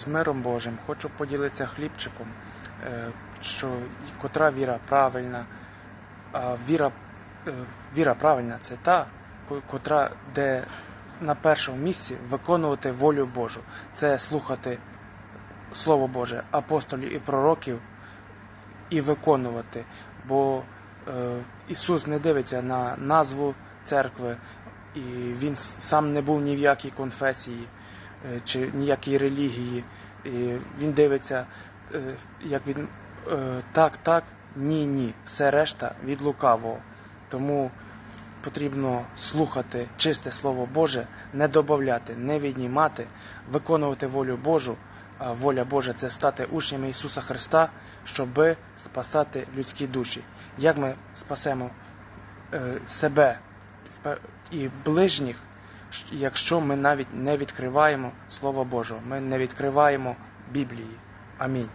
з миром Божим. Хочу поділитися хлібчиком, е, що котра віра правильна. А віра, е, віра правильна це та, котра, де на першому місці виконувати волю Божу. Це слухати Слово Боже, апостолів і пророків і виконувати. Бо е, Ісус не дивиться на назву церкви, і Він сам не був ні в якій конфесії чи ніякій релігії. Він дивиться, е, як він е, так, так, ні, ні. Все решта від лукавого. Тому потрібно слухати чисте Слово Боже, не додати, не віднімати, виконувати волю Божу. А воля Божа це стати учнями Ісуса Христа, щоби спасати людські душі. Як ми спасемо е, себе і ближніх, якщо ми навіть не відкриваємо Слово Божого, ми не відкриваємо Біблії. Амінь.